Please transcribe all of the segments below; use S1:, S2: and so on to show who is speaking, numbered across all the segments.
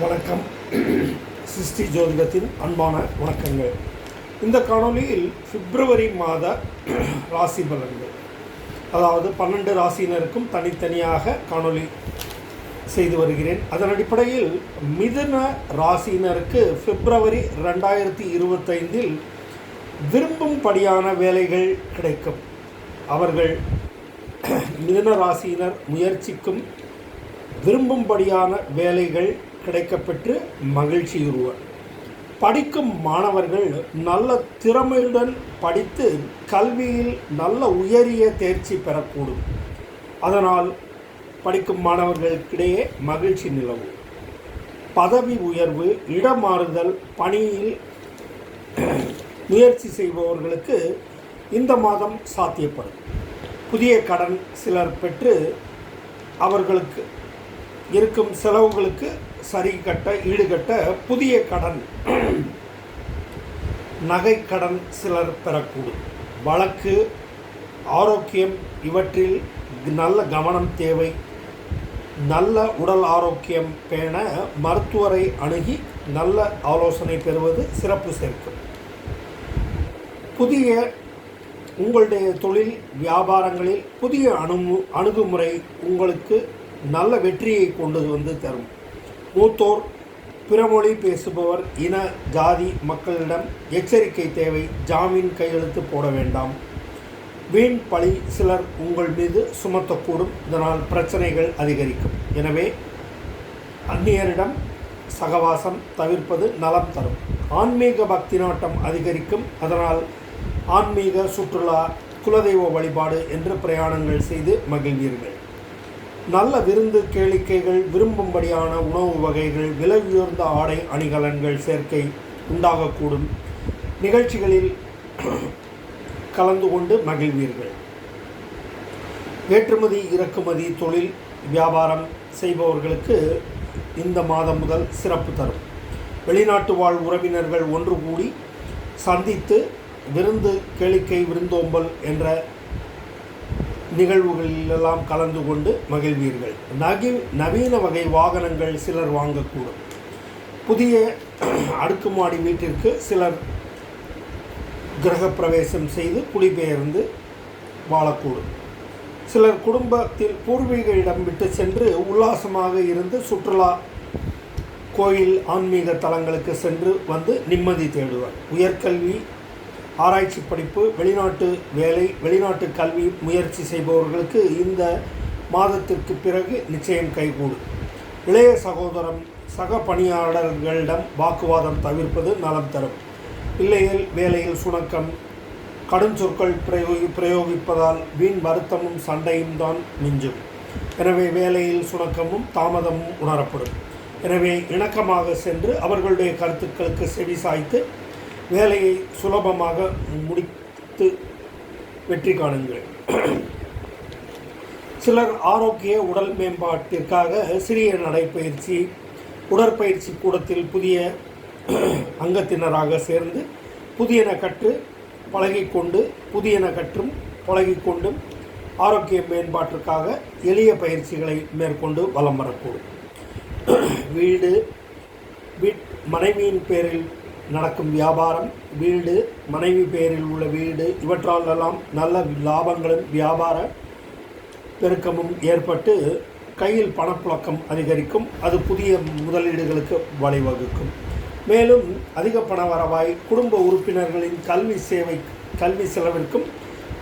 S1: வணக்கம். சிருஷ்டி ஜோதிடத்தின் அன்பான வணக்கங்கள். இந்த காணொளியில் பிப்ரவரி மாத ராசி பலன்கள். அதாவது பன்னெண்டு ராசியினருக்கும் தனித்தனியாக காணொளி செய்து வருகிறேன். அதன் அடிப்படையில் மிதுன ராசியினருக்கு பிப்ரவரி ரெண்டாயிரத்தி இருபத்தைந்தில் விரும்பும்படியான வேலைகள் கிடைக்கும். அவர்கள் மிதுன ராசியினர் முயற்சிக்கும் விரும்பும்படியான வேலைகள் கிடைக்கப்பெற்று மகிழ்ச்சியுறுவர் படிக்கும் மாணவர்கள் நல்ல திறமையுடன் படித்து கல்வியில் நல்ல உயரிய தேர்ச்சி பெறக்கூடும். அதனால் படிக்கும் மாணவர்களுக்கிடையே மகிழ்ச்சி நிலவும். பதவி உயர்வு இடமாறுதல் பணியில் முயற்சி செய்பவர்களுக்கு இந்த மாதம் சாத்தியப்படும். புதிய கடன் சிலர் பெற்று அவர்களுக்கு இருக்கும் செலவுகளுக்கு சரி கட்ட ஈடுகட்ட புதிய கடன் நகை கடன் சிலர் பெறக்கூடும். வழக்கு ஆரோக்கியம் இவற்றில் நல்ல கவனம் தேவை. நல்ல உடல் ஆரோக்கியம் பேண மருத்துவரை அணுகி நல்ல ஆலோசனை பெறுவது சிறப்பு சேர்க்கும். புதிய உங்களுடைய தொழில் வியாபாரங்களில் புதிய அணு அணுகுமுறை உங்களுக்கு நல்ல வெற்றியை கொண்டு வந்து தரும். மூத்தோர் பிறமொழி பேசுபவர் இன ஜாதி மக்களிடம் எச்சரிக்கை தேவை ஜாமீன் கையெழுத்து போட வேண்டாம். வீண் பழி சிலர் உங்கள் மீது சுமத்தக்கூடும் இதனால் பிரச்சனைகள் அதிகரிக்கும். எனவே அந்நியரிடம் சகவாசம் தவிர்ப்பது நலம் தரும். ஆன்மீக பக்தி நாட்டம் அதிகரிக்கும் அதனால் ஆன்மீக சுற்றுலா குலதெய்வ வழிபாடு என்று பிரயாணங்கள் செய்து மகிழ்வீர்கள். நல்ல விருந்து கேளிக்கைகள் விரும்பும்படியான உணவு வகைகள் விலை உயர்ந்த ஆடை அணிகலன்கள் சேர்க்கை உண்டாகக்கூடும். நிகழ்ச்சிகளில் கலந்து கொண்டு மகிழ்வீர்கள். ஏற்றுமதி இறக்குமதி தொழில் வியாபாரம் செய்பவர்களுக்கு இந்த மாதம் முதல் சிறப்பு தரும். வெளிநாட்டு வாழ் உறவினர்கள் ஒன்று கூடி சந்தித்து விருந்து கேளிக்கை விருந்தோம்பல் என்ற நிகழ்வுகளிலெல்லாம் கலந்து கொண்டு மகிழ்வீர்கள். நகி நவீன வகை வாகனங்கள் சிலர் வாங்கக்கூடும். புதிய அடுக்குமாடி வீட்டிற்கு சிலர் கிரகப்பிரவேசம் செய்து குடிபெயர்ந்து வாழக்கூடும். சிலர் குடும்பத்தில் பூர்வீக இடம் விட்டு சென்று உல்லாசமாக இருந்து சுற்றுலா கோயில் ஆன்மீக தலங்களுக்கு சென்று வந்து நிம்மதி தேடுவர். உயர்கல்வி ஆராய்ச்சி படிப்பு வெளிநாட்டு வேலை வெளிநாட்டு கல்வி முயற்சி செய்பவர்களுக்கு இந்த மாதத்திற்கு பிறகு நிச்சயம் கைகூடும். இளைய சகோதரம் சக பணியாளர்களிடம் வாக்குவாதம் தவிர்ப்பது நலம் தரும். இல்லையில் வேலையில் சுணக்கம் கடும் சொற்கள் பிரயோகி பிரயோகிப்பதால் வீண் வருத்தமும் சண்டையும் தான் மிஞ்சும். எனவே வேலையில் சுணக்கமும் தாமதமும் உணரப்படும். எனவே இணக்கமாக சென்று அவர்களுடைய கருத்துக்களுக்கு செவி சாய்த்து வேலையை சுலபமாக முடித்து வெற்றி காணுங்கள். சிலர் ஆரோக்கிய உடல் மேம்பாட்டிற்காக சிறிய நடைப்பயிற்சி உடற்பயிற்சி கூடத்தில் புதிய அங்கத்தினராக சேர்ந்து புதியன கற்று பழகிக்கொண்டு புதியன கற்றும் பழகிக்கொண்டும் ஆரோக்கிய மேம்பாட்டிற்காக எளிய பயிற்சிகளை மேற்கொண்டு வலம் வரக்கூடும். வீடு வீட் மனைவியின் பேரில் நடக்கும் வியாபாரம் வீடு மனைவி பெயரில் உள்ள வீடு இவற்றாலெல்லாம் நல்ல லாபங்களும் வியாபார பெருக்கமும் ஏற்பட்டு கையில் பணப்புழக்கம் அதிகரிக்கும். அது புதிய முதலீடுகளுக்கு வழிவகுக்கும். மேலும் அதிக பண வரவாய் குடும்ப உறுப்பினர்களின் கல்வி சேவை கல்வி செலவிற்கும்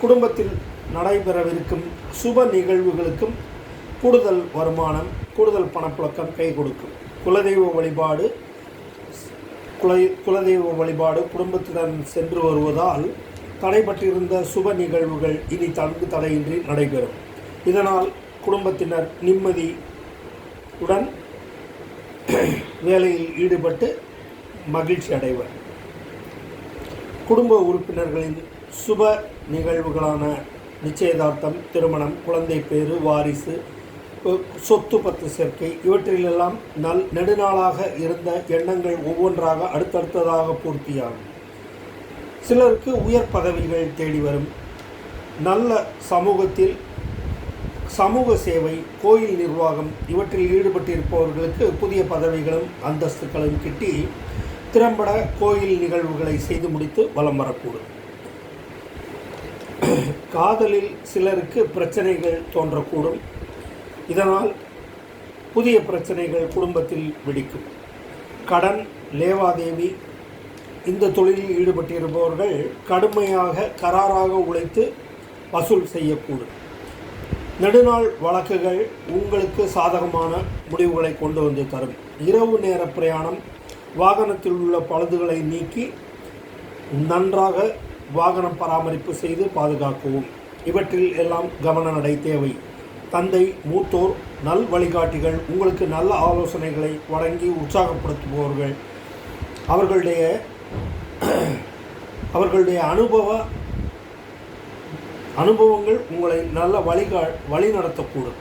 S1: குடும்பத்தில் நடைபெறவிருக்கும் சுப நிகழ்வுகளுக்கும் கூடுதல் வருமானம் கூடுதல் பணப்புழக்கம் கை கொடுக்கும் குலதெய்வ வழிபாடு குல குலதெய்வ வழிபாடு குடும்பத்துடன் சென்று வருவதால் தடைபட்டிருந்த சுப நிகழ்வுகள் இனி தங்கு தடையின்றி நடைபெறும். இதனால் குடும்பத்தினர் நிம்மதி உடன் வேலையில் ஈடுபட்டு மகிழ்ச்சி அடைவர். குடும்ப உறுப்பினர்களின் சுப நிகழ்வுகளான நிச்சயதார்த்தம் திருமணம் குழந்தை பேறு வாரிசு சொத்து பத்து சேர்க்கை. இவற்றிலெல்லாம் நல் நெடுநாளாக இருந்த எண்ணங்கள் ஒவ்வொன்றாக அடுத்தடுத்ததாக பூர்த்தியாகும். சிலருக்கு உயர் பதவிகள் தேடி வரும். நல்ல சமூகத்தில் சமூக சேவை கோயில் நிர்வாகம் இவற்றில் ஈடுபட்டிருப்பவர்களுக்கு புதிய பதவிகளும் அந்தஸ்துகளும் கிட்டி திறம்பட கோயில் நிகழ்வுகளை செய்து முடித்து வலம் வரக்கூடும். காதலில் சிலருக்கு பிரச்சனைகள் தோன்றக்கூடும். இதனால் புதிய பிரச்சனைகள் குடும்பத்தில் வெடிக்கும். கடன் லேவாதேவி இந்த தொழிலில் ஈடுபட்டிருப்பவர்கள் கடுமையாக கராராக உழைத்து வசூல் செய்யக்கூடும். நெடுநாள் வழக்குகள் உங்களுக்கு சாதகமான முடிவுகளை கொண்டு வந்து தரும். இரவு நேர பிரயாணம் வாகனத்தில் உள்ள பழுதுகளை நீக்கி நன்றாக வாகனம் பராமரிப்பு செய்து பாதுகாக்கவும். இவற்றில் எல்லாம் கவன நடை தேவை. தந்தை மூத்தோர் நல் வழிகாட்டிகள் உங்களுக்கு நல்ல ஆலோசனைகளை வழங்கி உற்சாகப்படுத்துபவர்கள். அவர்களுடைய அவர்களுடைய அனுபவ அனுபவங்கள் உங்களை நல்ல வழிகா வழி நடத்தக்கூடும்.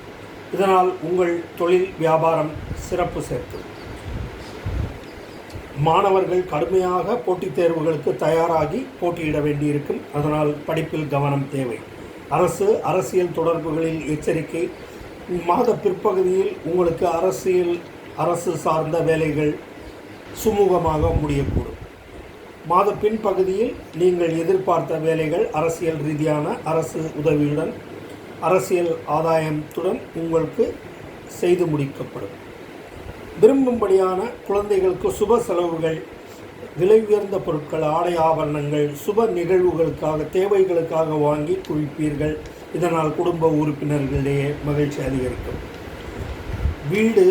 S1: இதனால் உங்கள் தொழில் வியாபாரம் சிறப்பு சேர்க்கும் மாணவர்கள் கடுமையாக போட்டித் தேர்வுகளுக்கு தயாராகி போட்டியிட வேண்டியிருக்கும். அதனால் படிப்பில் கவனம் தேவை. அரசு அரசியல் தொடர்புகளில் எச்சரிக்கை. மாத பிற்பகுதியில் உங்களுக்கு அரசியல் அரசு சார்ந்த வேலைகள் சுமூகமாக முடியக்கூடும். மாத பின்பகுதியில் நீங்கள் எதிர்பார்த்த வேலைகள் அரசியல் ரீதியான அரசு உதவியுடன் அரசியல் ஆதாயத்துடன் உங்களுக்கு செய்து முடிக்கப்படும். விரும்பும்படியான குழந்தைகளுக்கு சுப செலவுகள் விலை உயர்ந்த பொருட்கள் ஆடை ஆபரணங்கள் சுப நிகழ்வுகளுக்காக தேவைகளுக்காக வாங்கி குவிப்பீர்கள். இதனால் குடும்ப உறுப்பினர்களிடையே மகிழ்ச்சி அதிகரிக்கும். வீடு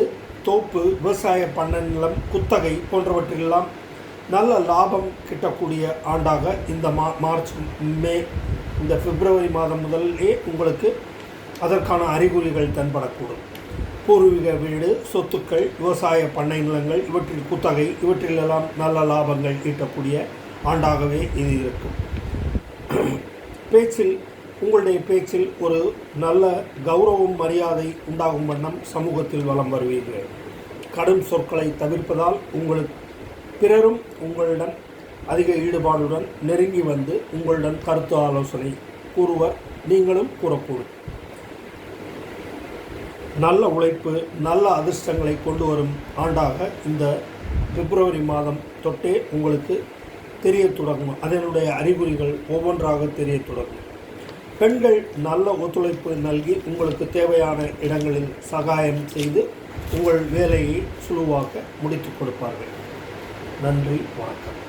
S1: தோப்பு விவசாய பண்ணை நிலம் குத்தகை போன்றவற்றிலெல்லாம் நல்ல லாபம் கிட்டக்கூடிய ஆண்டாக இந்த மா மார்ச் மே இந்த பிப்ரவரி மாதம் முதலே உங்களுக்கு அதற்கான அறிகுறிகள் தென்படக்கூடும். பூர்வீக வீடு சொத்துக்கள் விவசாய பண்ணை நிலங்கள் இவற்றில் குத்தகை இவற்றிலெல்லாம் நல்ல லாபங்கள் ஈட்டக்கூடிய ஆண்டாகவே இது இருக்கும். பேச்சில் உங்களுடைய பேச்சில் ஒரு நல்ல கௌரவம் மரியாதை உண்டாகும் வண்ணம் சமூகத்தில் வலம் வருவீர்கள். கடும் சொற்களை தவிர்ப்பதால் உங்களுக்கு பிறரும் உங்களுடன் அதிக ஈடுபாடுடன் நெருங்கி வந்து உங்களுடன் கருத்து ஆலோசனை கூறுவர். நீங்களும் கூறக்கூடும். நல்ல உழைப்பு நல்ல அதிர்ஷ்டங்களை கொண்டு வரும் ஆண்டாக இந்த பிப்ரவரி மாதம் தொட்டே உங்களுக்கு தெரிய தொடங்கும். அதனுடைய அறிகுறிகள் ஒவ்வொன்றாக தெரிய தொடங்கும். பெண்கள் நல்ல ஒத்துழைப்பு நல்கி உங்களுக்கு தேவையான இடங்களில் சகாயம் செய்து உங்கள் வேலையை சுழுவாக்க முடித்து கொடுப்பார்கள். நன்றி வணக்கம்.